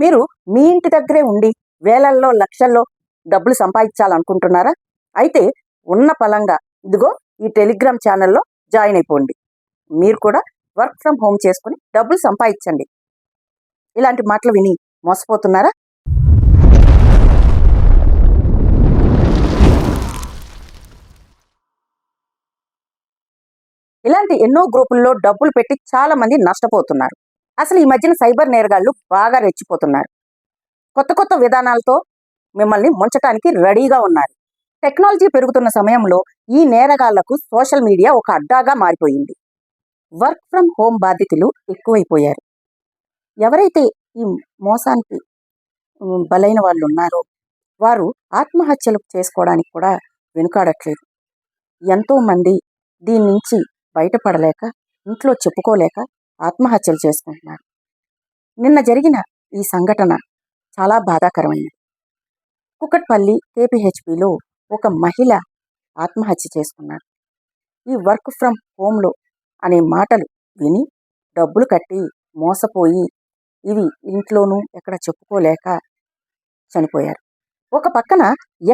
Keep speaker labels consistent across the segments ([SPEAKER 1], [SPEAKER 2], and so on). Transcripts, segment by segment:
[SPEAKER 1] మీరు మీ ఇంటి దగ్గరే ఉండి వేలల్లో లక్షల్లో డబ్బులు సంపాదించాలనుకుంటున్నారా? అయితే ఉన్న పలంగా ఇదిగో ఈ టెలిగ్రామ్ ఛానల్లో జాయిన్ అయిపోండి. మీరు కూడా వర్క్ ఫ్రమ్ హోమ్ చేసుకుని డబ్బులు సంపాదించండి. ఇలాంటి మాటలు విని మోసపోతున్నారా? ఇలాంటి ఎన్నో గ్రూపుల్లో డబ్బులు పెట్టి చాలా మంది నష్టపోతున్నారు. అసలు ఈ మధ్యన సైబర్ నేరగాళ్ళు బాగా రెచ్చిపోతున్నారు. కొత్త కొత్త విధానాలతో మిమ్మల్ని ముంచటానికి రెడీగా ఉన్నారు. టెక్నాలజీ పెరుగుతున్న సమయంలో ఈ నేరగాళ్ళకు సోషల్ మీడియా ఒక అడ్డాగా మారిపోయింది. వర్క్ ఫ్రమ్ హోమ్ బాధితులు ఎక్కువైపోయారు. ఎవరైతే ఈ మోసానికి బలైన వాళ్ళు ఉన్నారో వారు ఆత్మహత్యలు చేసుకోవడానికి కూడా వెనుకాడట్లేదు. ఎంతోమంది దీని నుంచి బయటపడలేక ఇంట్లో చెప్పుకోలేక ఆత్మహత్యలు చేసుకుంటున్నారు. నిన్న జరిగిన ఈ సంఘటన చాలా బాధాకరమైనది. కుకట్పల్లి కేపీహెచ్పిలో ఒక మహిళ ఆత్మహత్య చేసుకున్నారు ఈ వర్క్ ఫ్రమ్ హోమ్లో అనే మాటలు విని డబ్బులు కట్టి మోసపోయి ఇవి ఇంట్లోనూ ఎక్కడ చెప్పుకోలేక చనిపోయారు. ఒక పక్కన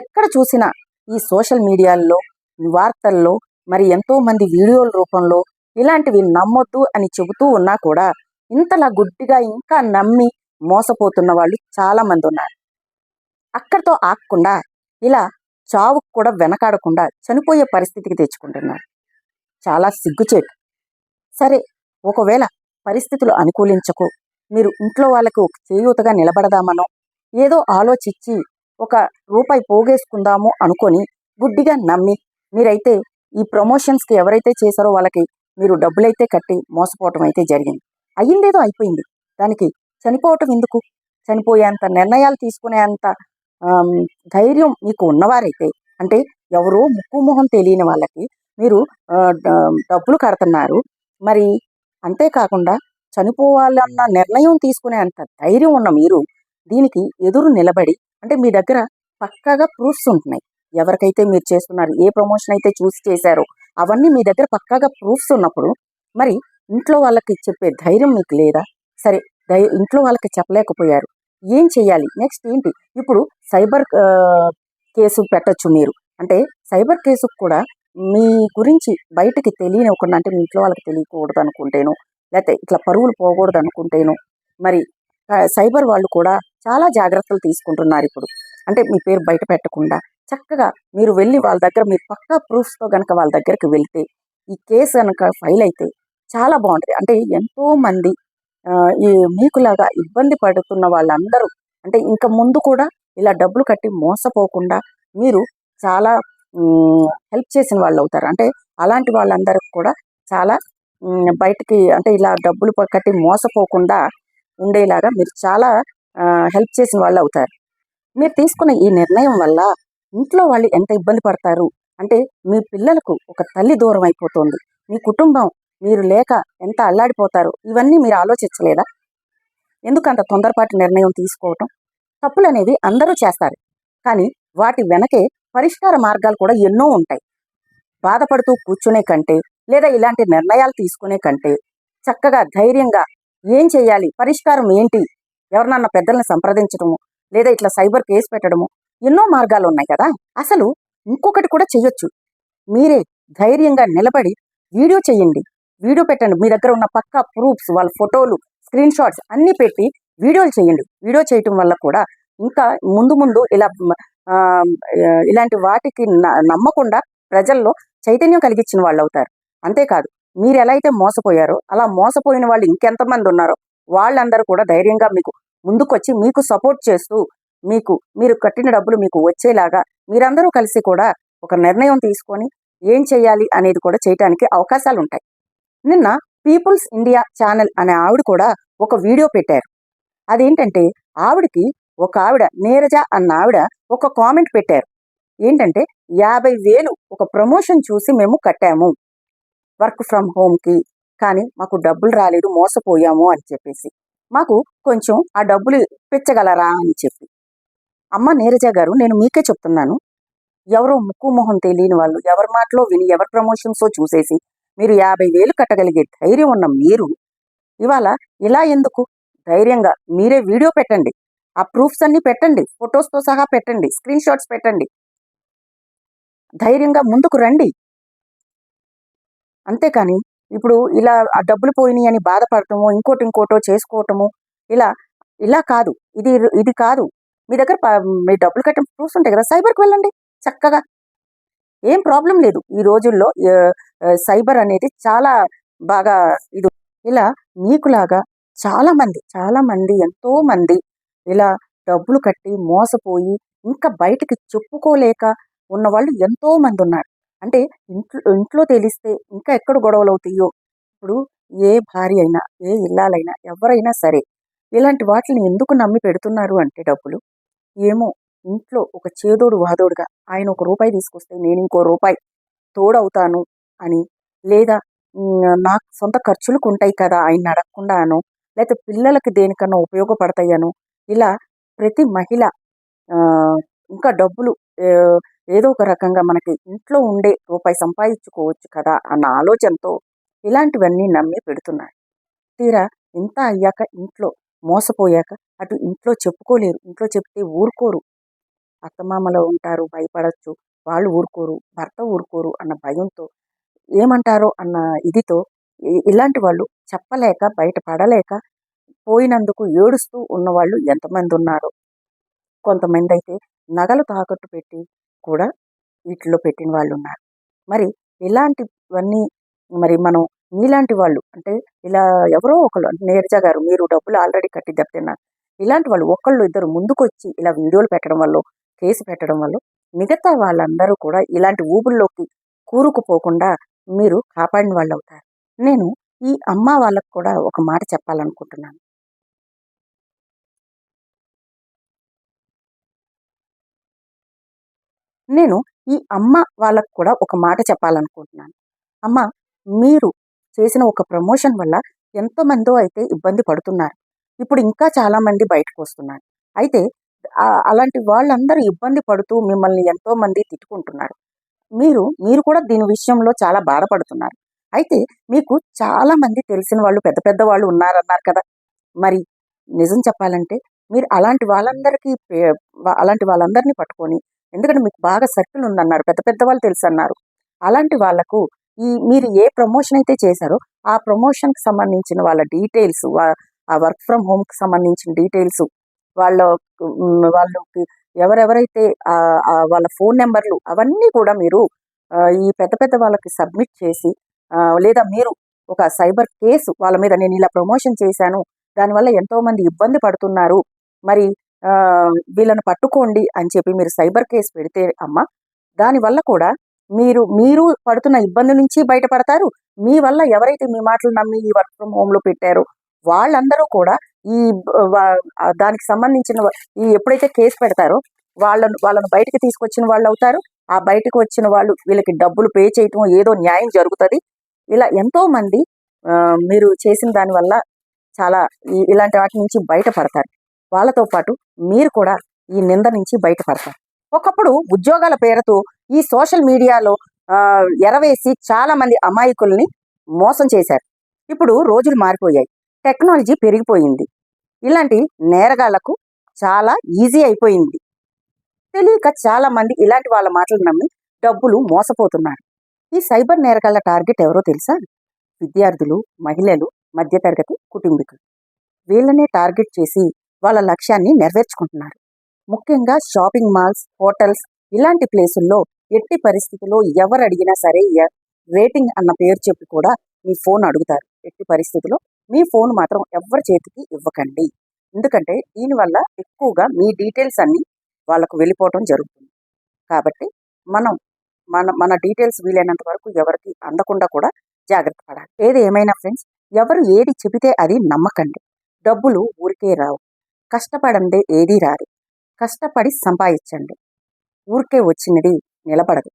[SPEAKER 1] ఎక్కడ చూసినా ఈ సోషల్ మీడియాల్లో వార్తల్లో మరి ఎంతోమంది వీడియోల రూపంలో ఇలాంటివి నమ్మొద్దు అని చెబుతూ ఉన్నా కూడా ఇంతలా గుడ్డిగా ఇంకా నమ్మి మోసపోతున్న వాళ్ళు చాలా మంది ఉన్నారు. అక్కడితో ఆగకుండా ఇలా చావుకు కూడా వెనకాడకుండా చనిపోయే పరిస్థితికి తెచ్చుకుంటున్నారు. చాలా సిగ్గుచేటు. సరే ఒకవేళ పరిస్థితులు అనుకూలించకు మీరు ఇంట్లో వాళ్ళకు ఒక చేయూతగా నిలబడదామనో ఏదో ఆలోచించి ఒక రూపాయి పోగేసుకుందాము అనుకొని గుడ్డిగా నమ్మి మీరైతే ఈ ప్రమోషన్స్కి ఎవరైతే చేశారో వాళ్ళకి మీరు డబ్బులైతే కట్టి మోసపోవటం అయితే జరిగింది. అయ్యిందేదో అయిపోయింది. దానికి చనిపోవటం ఎందుకు? చనిపోయేంత నిర్ణయాలు తీసుకునేంత ధైర్యం మీకు ఉన్నవారైతే అంటే ఎవరో ముక్కు మొహం తెలియని వాళ్ళకి మీరు డ- డబ్బులు కడుతున్నారు. మరి అంతేకాకుండా చనిపోవాలన్న నిర్ణయం తీసుకునే అంత ధైర్యం ఉన్న మీరు దీనికి ఎదురు నిలబడి అంటే మీ దగ్గర పక్కాగా ప్రూఫ్స్ ఉంటున్నాయి. ఎవరికైతే మీరు చేస్తున్నారు ఏ ప్రమోషన్ అయితే చూసి చేశారో అవన్నీ మీ దగ్గర పక్కాగా ప్రూఫ్స్ ఉన్నప్పుడు మరి ఇంట్లో వాళ్ళకి చెప్పే ధైర్యం మీకు లేదా? సరే దై ఇంట్లో వాళ్ళకి చెప్పలేకపోయారు. ఏం చేయాలి నెక్స్ట్ ఏంటి? ఇప్పుడు సైబర్ కేసు పెట్టొచ్చు మీరు. అంటే సైబర్ కేసుకు కూడా మీ గురించి బయటికి తెలియనివ్వకుండా అంటే మీ ఇంట్లో వాళ్ళకి తెలియకూడదు అనుకుంటేను లేకపోతే ఇట్లా పరువులు పోకూడదు అనుకుంటేను మరి సైబర్ వాళ్ళు కూడా చాలా జాగ్రత్తలు తీసుకుంటున్నారు ఇప్పుడు. అంటే మీ పేరు బయట పెట్టకుండా చక్కగా మీరు వెళ్ళి వాళ్ళ దగ్గర మీరు పక్కా ప్రూఫ్స్తో కనుక వాళ్ళ దగ్గరికి వెళ్తే ఈ కేసు కనుక ఫైల్ అయితే చాలా బాగుంటుంది. అంటే ఎంతోమంది ఈ మీకులాగా ఇబ్బంది పడుతున్న వాళ్ళందరూ అంటే ఇంకా ముందు కూడా ఇలా డబ్బులు కట్టి మోసపోకుండా మీరు చాలా హెల్ప్ చేసిన వాళ్ళు అవుతారు. అంటే అలాంటి వాళ్ళందరికి కూడా చాలా బయటికి అంటే ఇలా డబ్బులు కట్టి మోసపోకుండా ఉండేలాగా మీరు చాలా హెల్ప్ చేసిన వాళ్ళు అవుతారు. మీరు తీసుకున్న ఈ నిర్ణయం వల్ల ఇంట్లో వాళ్ళు ఎంత ఇబ్బంది పడతారు? అంటే మీ పిల్లలకు ఒక తల్లి దూరం అయిపోతుంది. మీ కుటుంబం మీరు లేక ఎంత అల్లాడిపోతారు? ఇవన్నీ మీరు ఆలోచించలేదా? ఎందుకు అంత తొందరపాటు నిర్ణయం తీసుకోవటం? తప్పులు అనేవి అందరూ చేస్తారు. కానీ వాటి వెనకే పరిష్కార మార్గాలు కూడా ఎన్నో ఉంటాయి. బాధపడుతూ కూర్చునే కంటే లేదా ఇలాంటి నిర్ణయాలు తీసుకునే కంటే చక్కగా ధైర్యంగా ఏం చేయాలి? పరిష్కారం ఏంటి? ఎవరినన్నా పెద్దల్ని సంప్రదించడము లేదా ఇట్లా సైబర్ కేసు పెట్టడము ఎన్నో మార్గాలు ఉన్నాయి కదా? అసలు ఇంకొకటి కూడా చెయ్యొచ్చు. మీరే ధైర్యంగా నిలబడి వీడియో చేయండి వీడియో పెట్టండి. మీ దగ్గర ఉన్న పక్కా ప్రూఫ్స్ వాళ్ళ ఫోటోలు స్క్రీన్ షాట్స్ అన్నీ పెట్టి వీడియోలు చేయండి వీడియో చేయటం వల్ల కూడా ఇంకా ముందు ముందు ఇలా ఇలాంటి వాటికి న- నమ్మకుండా ప్రజల్లో చైతన్యం కలిగించిన వాళ్ళు అవుతారు అంతేకాదు మీరు ఎలా అయితే మోసపోయారో అలా మోసపోయిన వాళ్ళు ఇంకెంతమంది ఉన్నారో వాళ్ళందరూ కూడా ధైర్యంగా మీకు ముందుకొచ్చి మీకు సపోర్ట్ చేస్తూ మీకు మీరు కట్టిన డబ్బులు మీకు వచ్చేలాగా మీరందరూ కలిసి కూడా ఒక నిర్ణయం తీసుకొని ఏం చేయాలి అనేది కూడా చేయటానికి అవకాశాలు ఉంటాయి. నిన్న పీపుల్స్ ఇండియా ఛానల్ అనే ఆవిడ కూడా ఒక వీడియో పెట్టారు. అదేంటంటే ఆవిడకి ఒక ఆవిడ నీరజ అన్న ఆవిడ ఒక కామెంట్ పెట్టారు. ఏంటంటే యాభై వేలు ఒక ప్రమోషన్ చూసి మేము కట్టాము. వర్క్ ఫ్రమ్ హోమ్కి కానీ మాకు డబ్బులు రాలేదు మోసపోయాము అని చెప్పేసి. మాకు కొంచెం ఆ డబ్బులు పెంచగలరా అని చెప్పి. అమ్మ నీరజ గారు నేను మీకే చెప్తున్నాను. ఎవరో ముక్కు మొహం తెలియని వాళ్ళు ఎవరి మాటలో విని ఎవరి ప్రమోషన్సో చూసేసి మీరు యాభై వేలు కట్టగలిగే ధైర్యం ఉన్న మీరు ఇవాళ ఇలా ఎందుకు? ధైర్యంగా మీరే వీడియో పెట్టండి. ఆ ప్రూఫ్స్ అన్ని పెట్టండి. ఫొటోస్తో సహా పెట్టండి. స్క్రీన్ షాట్స్ పెట్టండి. ధైర్యంగా ముందుకు రండి. అంతేకాని ఇప్పుడు ఇలా ఆ డబ్బులు పోయినాయి అని బాధపడటము ఇంకోటి ఇంకోటో చేసుకోవటము ఇలా ఇలా కాదు. ఇది ఇది కాదు. మీ దగ్గర మీ డబ్బులు కట్టిన ప్రూఫ్స్ ఉంటాయి కదా సైబర్కి వెళ్ళండి చక్కగా. ఏం ప్రాబ్లం లేదు. ఈ రోజుల్లో సైబర్ అనేది చాలా బాగా ఇది. ఇలా మీకులాగా చాలామంది చాలామంది ఎంతోమంది ఇలా డబ్బులు కట్టి మోసపోయి ఇంకా బయటికి చెప్పుకోలేక ఉన్న వాళ్ళు ఉన్నారు. అంటే ఇంట్లో ఇంట్లో తెలిస్తే ఇంకా ఎక్కడ గొడవలు అవుతాయో. ఇప్పుడు ఏ భార్య అయినా ఏ ఇల్లాలైనా ఎవరైనా సరే ఇలాంటి వాటిని ఎందుకు నమ్మి పెడుతున్నారు అంటే డబ్బులు? ఏమో ఇంట్లో ఒక చేదోడు వాదోడుగా ఆయన ఒక రూపాయి తీసుకొస్తే నేను ఇంకో రూపాయి తోడవుతాను అని లేదా నాకు సొంత ఖర్చులకు ఉంటాయి కదా ఆయన అడగకుండాను లేకపోతే పిల్లలకి దేనికన్నా ఉపయోగపడతాయను ఇలా ప్రతి మహిళ ఇంకా డబ్బులు ఏదో ఒక రకంగా మనకి ఇంట్లో ఉండే రూపాయి సంపాదించుకోవచ్చు కదా అన్న ఆలోచనతో ఇలాంటివన్నీ నమ్మి పెడుతున్నాడు తీరా ఇంత అయ్యాక ఇంట్లో మోసపోయాక అటు ఇంట్లో చెప్పుకోలేరు. ఇంట్లో చెప్తే ఊరుకోరు. అత్తమామలో ఉంటారు భయపడచ్చు. వాళ్ళు ఊరుకోరు భర్త ఊరుకోరు అన్న భయంతో ఏమంటారో అన్న ఇదితో ఇలాంటి వాళ్ళు చెప్పలేక బయటపడలేక పోయినందుకు ఏడుస్తూ ఉన్నవాళ్ళు ఎంతమంది ఉన్నారో కొంతమంది అయితే నగలు తాకట్టు పెట్టి కూడా వీటిలో పెట్టిన వాళ్ళు ఉన్నారు మరి ఇలాంటివన్నీ మరి మనం మీలాంటి వాళ్ళు అంటే ఇలా ఎవరో ఒకళ్ళు అంటే నీరజ గారు మీరు డబ్బులు ఆల్రెడీ కట్టి దెబ్బతిన్నారు ఇలాంటి వాళ్ళు ఒకళ్ళు ఇద్దరు ముందుకు వచ్చి ఇలా వీడియోలు పెట్టడం వల్ల కేసు పెట్టడం వల్ల మిగతా వాళ్ళందరూ కూడా ఇలాంటి ఊబుల్లోకి కూరుకుపోకుండా మీరు కాపాడిన వాళ్ళు అవుతారు నేను ఈ అమ్మ వాళ్ళకు కూడా ఒక మాట చెప్పాలనుకుంటున్నాను. నేను ఈ అమ్మ వాళ్ళకు కూడా ఒక మాట చెప్పాలనుకుంటున్నాను. అమ్మ మీరు చేసిన ఒక ప్రమోషన్ వల్ల ఎంతోమందో అయితే ఇబ్బంది పడుతున్నారు. ఇప్పుడు ఇంకా చాలామంది బయటకు వస్తున్నారు అయితే అలాంటి వాళ్ళందరూ ఇబ్బంది పడుతూ మిమ్మల్ని ఎంతోమంది తిట్టుకుంటున్నారు. మీరు మీరు కూడా దీని విషయంలో చాలా బాధపడుతున్నారు. అయితే మీకు చాలామంది తెలిసిన వాళ్ళు పెద్ద పెద్ద వాళ్ళు ఉన్నారన్నారు కదా! మరి నిజం చెప్పాలంటే మీరు అలాంటి వాళ్ళందరికీ పే- అలాంటి వాళ్ళందరినీ పట్టుకొని ఎందుకంటే మీకు బాగా సర్కిల్ ఉందన్నారు పెద్ద పెద్ద వాళ్ళు తెలుసు అన్నారు అలాంటి వాళ్ళకు ఈ మీరు ఏ ప్రమోషన్ అయితే చేశారో ఆ ప్రమోషన్కి సంబంధించిన వాళ్ళ డీటెయిల్స్ ఆ వర్క్ ఫ్రమ్ హోమ్కి సంబంధించిన డీటెయిల్స్ వాళ్ళ వాళ్ళకి ఎవరెవరైతే వాళ్ళ ఫోన్ నెంబర్లు అవన్నీ కూడా మీరు ఈ పెద్ద పెద్ద వాళ్ళకి సబ్మిట్ చేసి లేదా మీరు ఒక సైబర్ కేసు వాళ్ళ మీద నేను ఇలా ప్రమోషన్ చేశాను దానివల్ల ఎంతోమంది ఇబ్బంది పడుతున్నారు మరి వీళ్ళను పట్టుకోండి అని చెప్పి మీరు సైబర్ కేసు పెడితే అమ్మ దానివల్ల కూడా మీరు మీరు పడుతున్న ఇబ్బంది నుంచి బయటపడతారు మీ వల్ల ఎవరైతే మీ మాటలు నమ్మి ఈ వర్క్ ఫ్రమ్ హోమ్లో పెట్టారో వాళ్ళందరూ కూడా ఈ దానికి సంబంధించిన ఈ ఎప్పుడైతే కేసు పెడతారో వాళ్ళను వాళ్ళను బయటకు తీసుకొచ్చిన వాళ్ళు అవుతారు. ఆ బయటకు వచ్చిన వాళ్ళు వీళ్ళకి డబ్బులు పే చేయటం ఏదో న్యాయం జరుగుతుంది. ఇలా ఎంతో మంది మీరు చేసిన దాని వల్ల చాలా ఈ- ఇలాంటి వాటి నుంచి బయటపడతారు. వాళ్ళతో పాటు మీరు కూడా ఈ నింద నుంచి బయటపడతారు. ఒకప్పుడు ఉద్యోగాల పేరుతో ఈ సోషల్ మీడియాలో ఎరవేసి చాలా మంది అమాయకుల్ని మోసం చేశారు. ఇప్పుడు రోజులు మారిపోయాయి. టెక్నాలజీ పెరిగిపోయింది. ఇలాంటి నేరగాళ్ళకు చాలా ఈజీ అయిపోయింది. తెలియక చాలా మంది ఇలాంటి వాళ్ళ మాటలు నమ్మి డబ్బులు మోసపోతున్నారు. ఈ సైబర్ నేరగాళ్ళ టార్గెట్ ఎవరో తెలుసా? విద్యార్థులు మహిళలు మధ్యతరగతి కుటుంబీకులు. వీళ్ళనే టార్గెట్ చేసి వాళ్ళ లక్ష్యాన్ని నెరవేర్చుకుంటున్నారు. ముఖ్యంగా షాపింగ్ మాల్స్ హోటల్స్ ఇలాంటి ప్లేసుల్లో ఎట్టి పరిస్థితుల్లో ఎవరు అడిగినా సరే రేటింగ్ అన్న పేరు చెప్పి కూడా మీ ఫోన్ అడుగుతారు. ఎట్టి పరిస్థితుల్లో మీ ఫోన్ మాత్రం ఎవరి చేతికి ఇవ్వకండి. ఎందుకంటే దీనివల్ల ఎక్కువగా మీ డీటెయిల్స్ అన్నీ వాళ్ళకు వెళ్ళిపోవటం జరుగుతుంది. కాబట్టి మనం మన మన డీటెయిల్స్ వీలైనంత వరకు ఎవరికి అందకుండా కూడా జాగ్రత్త పడాలి. ఏది ఏమైనా ఫ్రెండ్స్ ఎవరు ఏది చెబితే అది నమ్మకండి. డబ్బులు ఊరికే రావు. కష్టపడందే ఏదీ రాదు. కష్టపడి సంపాదించండి. ఊరికే వచ్చినది నిలబడదు.